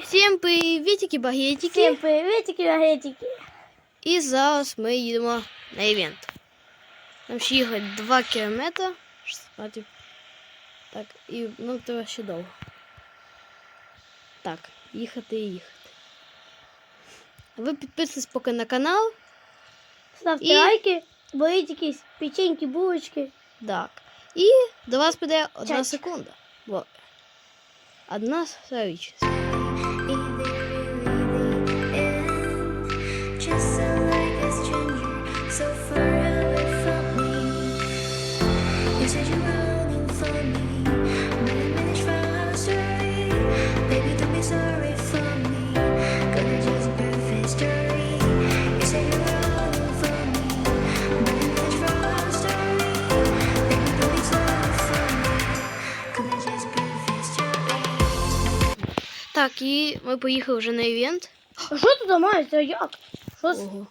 всім привітики, багетики. Всім привітики, агетики. І зараз ми їдемо на івент. Нам ще їхати 2 кілометри. Шістнадцять. Так, і нам треба ще довго. Так, їхати і їхати. А ви підписуйтесь поки на канал. Ставте І- лайки, беріть якісь печеньки, булочки. Так. І до вас піде одна Чайчик. секунда. Бо одна річ. Так, і ми поїхали вже на івент. А що тут мається? Як? Що це? Ого.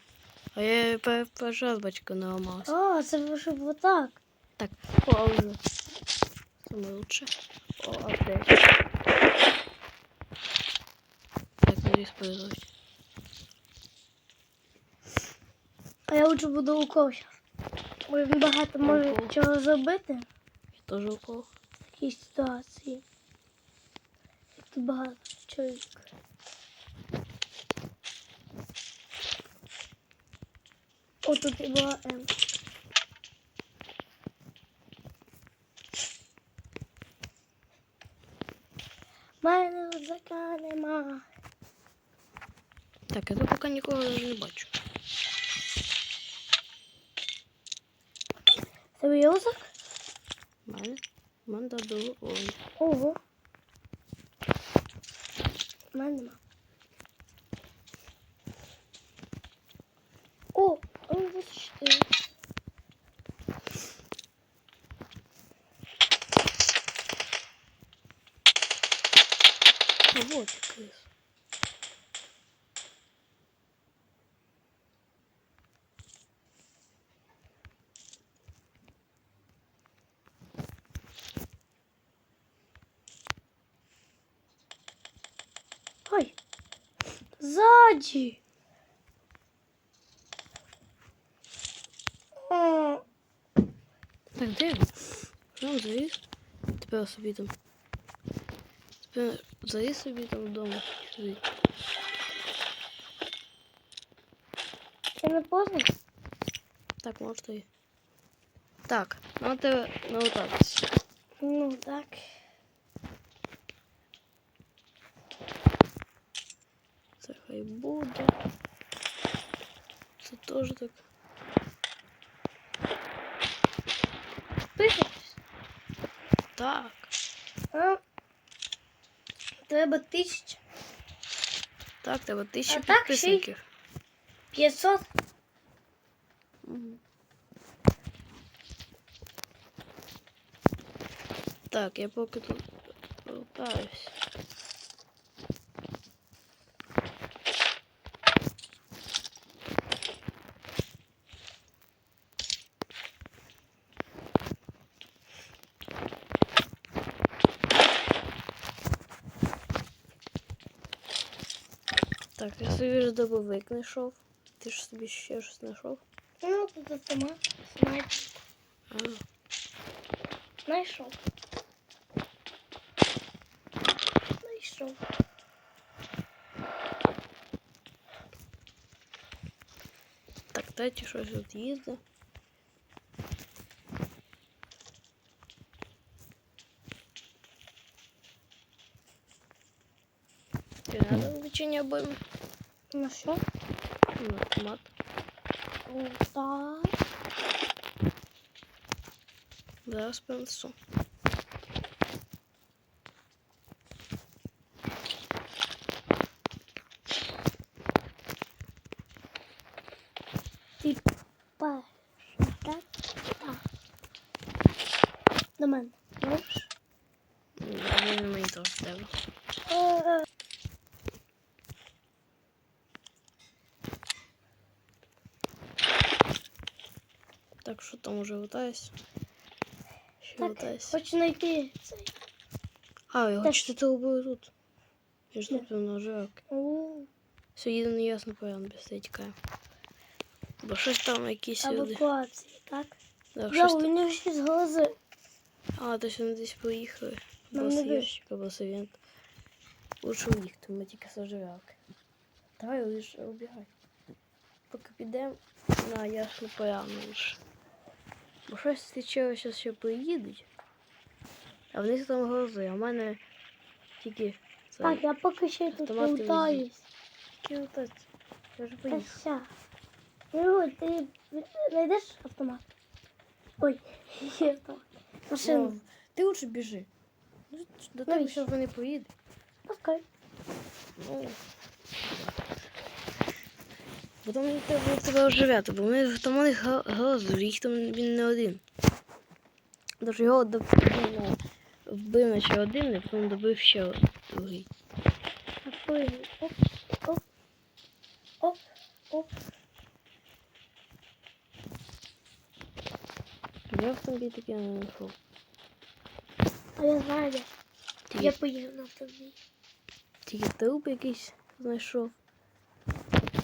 А я пер- перший раз бачка наламалася. А, це щоб отак. Так, пауза. Саме лучше. О, апдейт. Так, не использовать. А я лучше буду укол зараз. Він багато може Укол. чого зробити Я тоже укол. в такій ситуації. Як тут багато чоловік. О, тут і була М. Мене рюкзака нема. Так, я тут поки нікого не бачу. Тебе є рюкзак? У мене? У мене було. Ого. У мене нема. О, он 24. А вот Ой. Сзади. Так, де? Ну, завіс. Тепер собі там. Тепер завіс собі там вдома. Сидить. Ти не поздно? Так, може і. Так, нам треба налутатися. Ну так. Хай буде. Це теж так. Пишеш? Так. А? Треба тисяча. Так, треба тисячу А так підписників. 500. Мгм. Так, я поки тут лутаюсь. Так, я собі вже добовик знайшов. Ти ж собі ще щось знайшов? Ну, тут сама Снайпер. А, Знайшов. Знайшов. так, дайте щось тут їздить. Тебе увеличение обоймы? На що? Ну. О, Так. Зараз принесу. Ти так? Так. До мене. Можеш? Він мені теж. Е, Так, що там уже лутаюсь? Ще Так, лутаюсь. хочу знайти цей. А, я Так. хочу ти убив тут. Він ж тут. О, Все їде неясно, певно, без цього тікає. Бо щось там якісь люди. евакуація, так? Я щось у там. нього щось глази. А, то вони десь поїхали. Не Сєвчик, або Савент. Лучше у них, то ми тільки заживалки. Давай лише убігай. Поки підемо на ясну поляну лише. Бо щось зараз ще поїдуть. А в них там грози, а в мене тільки. Так, я поки ще тут лутаюсь. Тільки отець. Я вже поїхав. Ігор, ти знайдеш автомат? Ой, є автомат. Машину. Ну, ти лучше біжи. Ну, До тебе зараз вони поїдуть. Пускай. Ну. Там не треба тебе оживляти, бо вони там у них га- галузу, їх там він не один. Тож його до- ну, вбив наче один, а потім добив ще другий. Оп, оп, оп, оп. Я в автомобіль таки не знайшов. А я знаю. Я поїду на автомобіль. тільки труп якийсь знайшов.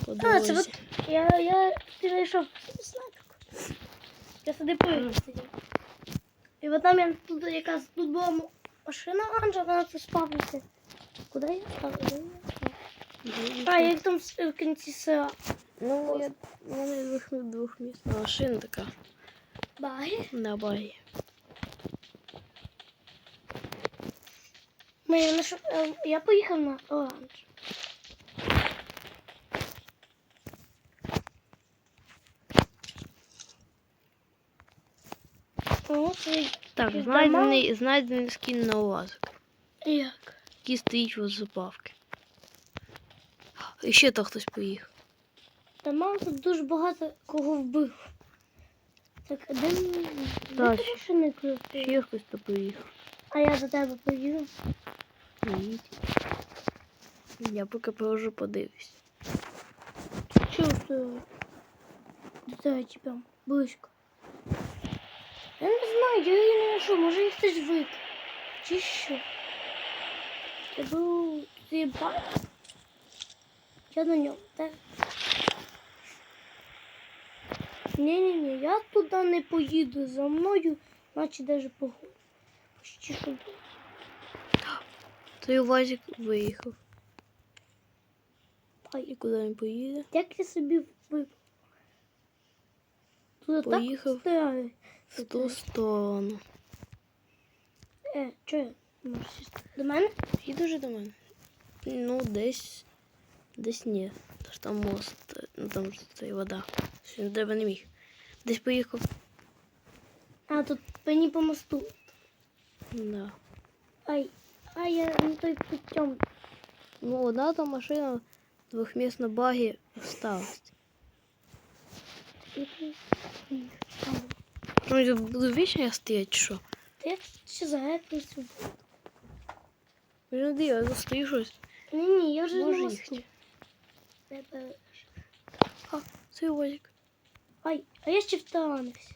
А, це от я, я знайшов снайперку. Я сюди поїду сидів. І от там я тут якраз тут була машина Анджа, вона тут спавниться. Куди я став? Де я став? А, як там в кінці села. Ну, я, у мене двох, двохмісна машина така. Баги. На багі. Ми знайшов- е, Я поїхав на оранж. Так, знайдений, знайдений скін на УАЗик. як? Який стоїть в заправки. І ще то хтось поїхав. Та мам тут дуже багато кого вбив. Так, а де мені? Так, ти машини крутиш? Ще хтось то поїхав. А я за тебе поїду. Не. Я поки положу подивлюсь. Чувствую. До тебе близько. Знаю, я її не знайшов, може їх хтось викрав. Чи що? Я був ба. Я на ньому, так? Ні-ні-ні, я туди не поїду за мною, наче даже погода. Почти що було. Той УАЗик виїхав. Ай, І куди він поїде? Як я собі вибрав? Туди Поїхав. так. В ту сторону. Е, що я? Можеш сісти? До мене? І дуже до мене. Ну, десь. Десь ні. Тож там мост, ну там ж це вода. Що до тебе не міг. Десь поїхав. А, тут мені по мосту. Да. Ай, ай, я не той путем. Ну, одна там машина двохмісна багі осталась. Ну, я буду вічно стоять, чи що? Ти ще загекнувся? Вже я застою щось. Ні, ні, я вже Може мосту. їхати. А, це возик. Ай, а я ще втаранився.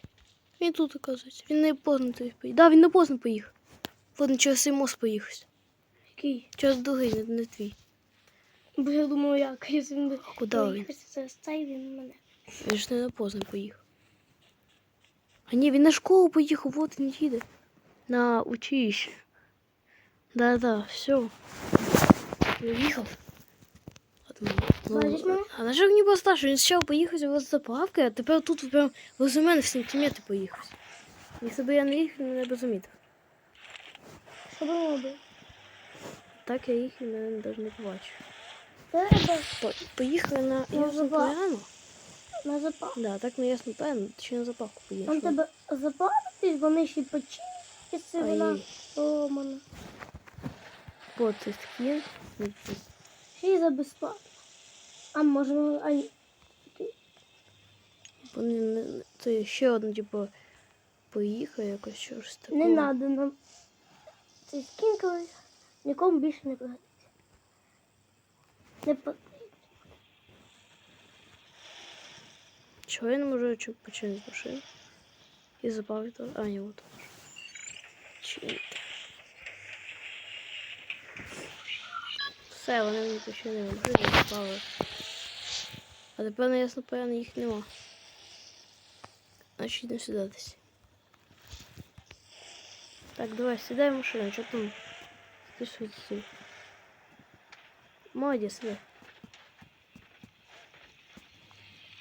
Він тут, оказується. Він не поздно тут поїхав. Да, він не поздно поїхав. Ладно, через цей мост поїхав. Який? Через другий, не, не твій. Бо я думаю, як, якщо він А куди він? через цей, він мене. Він ж не на поздно поїхав. А ні, він на школу поїхав, от він їде. На училище. Да-да, все. От мене. А на що не постарше? Він спочатку поїхав з заправки, а тепер тут прям возле мене в сантиметр поїхав. Якщо б я не їхав, мене б замітив. Що би робив? Так я їх і мене навіть не побачив. Треба По- Поїхали на Ну, ясну поляну. На запах. Да, так на ясну поляну, чи на заправку Там поїхали. тебе запалитись, вони ще якщо вона поломана. От цей скін. Ще й за безплатно. А можна, а. Вони не- не- це ще одне, типу, поїхав якось щось таке. Не надо нам. Цей скін колись нікому більше не пригодиться. Не Чого я не можу починити машину? І заправити. А, ні, от. Чинити. Все, вони мені починили. Спали. А тепер ясно, певно, їх нема. Значить, не сюди. Так, давай, сідай в машину, що там? Ти тут? Молодець, сідай.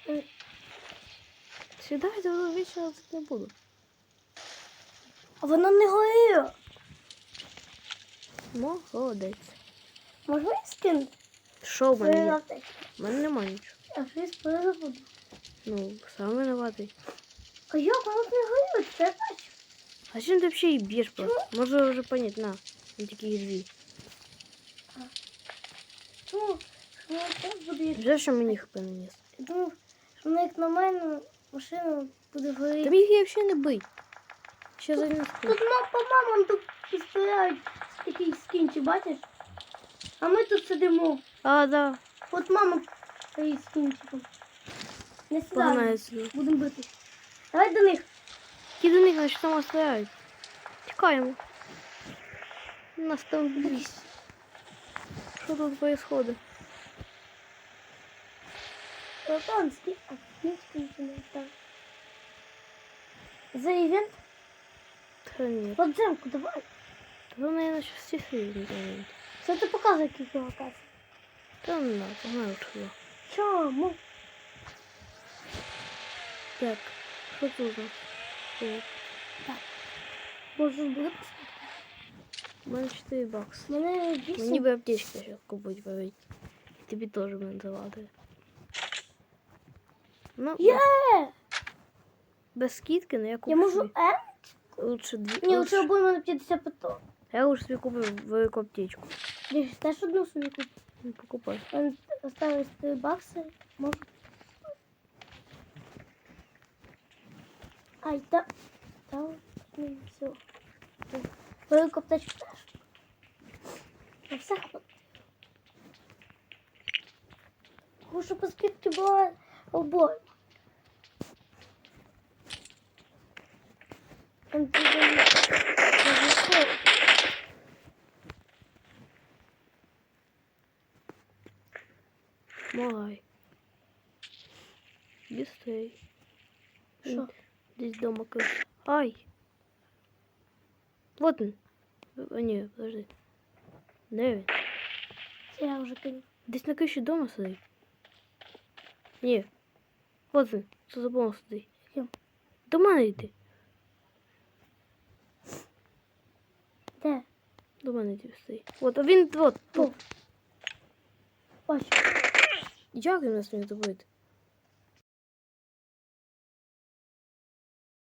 Е, Сідай, до вечора тут не буду. А воно не горіло. Молодець. Можна я скинути? Що в мене є? У мене нема нічого. А що я спалила буду? Ну, сам винуватий. А як воно не горіло? Це я бачу. А чим ти взагалі її б'єш просто? Можу вже понять, на. Він тільки їх дві. Ну, що воно так буде. Вже що мені хп наніс. Я думав, що воно як на мене машина буде Та горіти. міг її взагалі не бий. Ще за ним Тут по мамам тут стріляють такий скінчик, бачиш? А ми тут сидимо. А, да. От мама стоїть з кінчиком. Не сідаємо. Будемо бити. Давай до них. Ті до них, значить, там стоять. Тікаємо. Нас там б'ють. Що тут происходит? Братан, скинь. А, скинчик нічого не став. За івент? Та ні. Подземку давай. Та вони, наверное, всі сидять. Що ти показує кілька локацій? Та не надо, погнали туди. Чому? Так, що тут у нас? О, Може буде У мене 4 бакси. Мене Мені вісім. би аптечки зараз купити варить. І тобі теж мене. Ну, Є! без скидки, но я куплю. Я можу. М? Лучше дві. Ні, лучше- обоє мене 50 потом. Я лучше собі куплю велику аптечку. Я ж теж одну собі куплю. Ну, покупай. Мене осталось 3 бакси. Можу. Ай, та. Та. Ну, все. Велику аптечку теж. На все хватить. Хочу по скидці була обоє. Там туди не зайшов. Могай. Быстрей. Що? Здесь дома крыша. Ай! Вот он. А, не, подожди. Не він. Це я вже кинув. Десь на криші дома сидить. Ні. Вот він. что за домом сидить. До мене йди. Де? До мене йди стоїть. От, а він от. Тут. Бачу. Як він нас не добити?